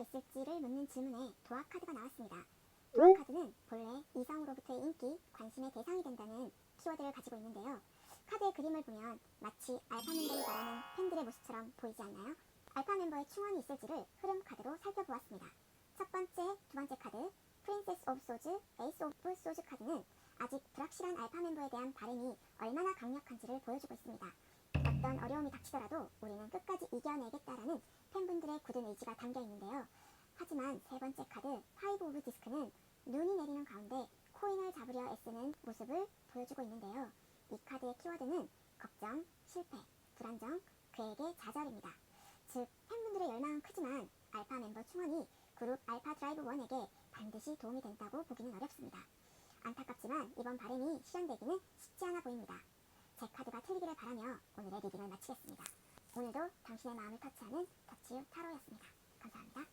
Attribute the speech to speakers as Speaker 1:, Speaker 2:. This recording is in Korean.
Speaker 1: 있을지를 묻는 질문에 도화 카드가 나왔습니다. 도화 카드는 본래 이성으로부터의 인기, 관심의 대상이 된다는 키워드를 가지고 있는데요. 카드의 그림을 보면 마치 알파 멤버를 말하는 팬들의 모습처럼 보이지 않나요? 알파 멤버의 충원이 있을지를 흐름 카드로 살펴보았습니다. 첫 번째, 두 번째 카드, 프린세스 오브 소즈, 에이스 오브 소즈 카드는 아직 불확실한 알파 멤버에 대한 바램이 얼마나 강력한지를 보여주고 있습니다. 어떤 어려움이 닥치더라도 우리는 끝까지 이겨내겠다라는 팬분들의 굳은 의지가 담겨 있는데요. 하지만 세 번째 카드 파이브 오브 디스크는 눈이 내리는 가운데 코인을 잡으려 애쓰는 모습을 보여주고 있는데요. 이 카드의 키워드는 걱정, 실패, 불안정, 그에게 좌절입니다. 즉 팬분들의 열망은 크지만 알파 멤버 충원이 그룹 알파 드라이브 1에게 반드시 도움이 된다고 보기는 어렵습니다. 안타깝지만 이번 바램이 실현되기는 쉽지 않아 보입니다. 네 하시길 바라며 오늘의 리딩을 마치겠습니다. 오늘도 당신의 마음을 터치하는 더치유 타로였습니다. 감사합니다.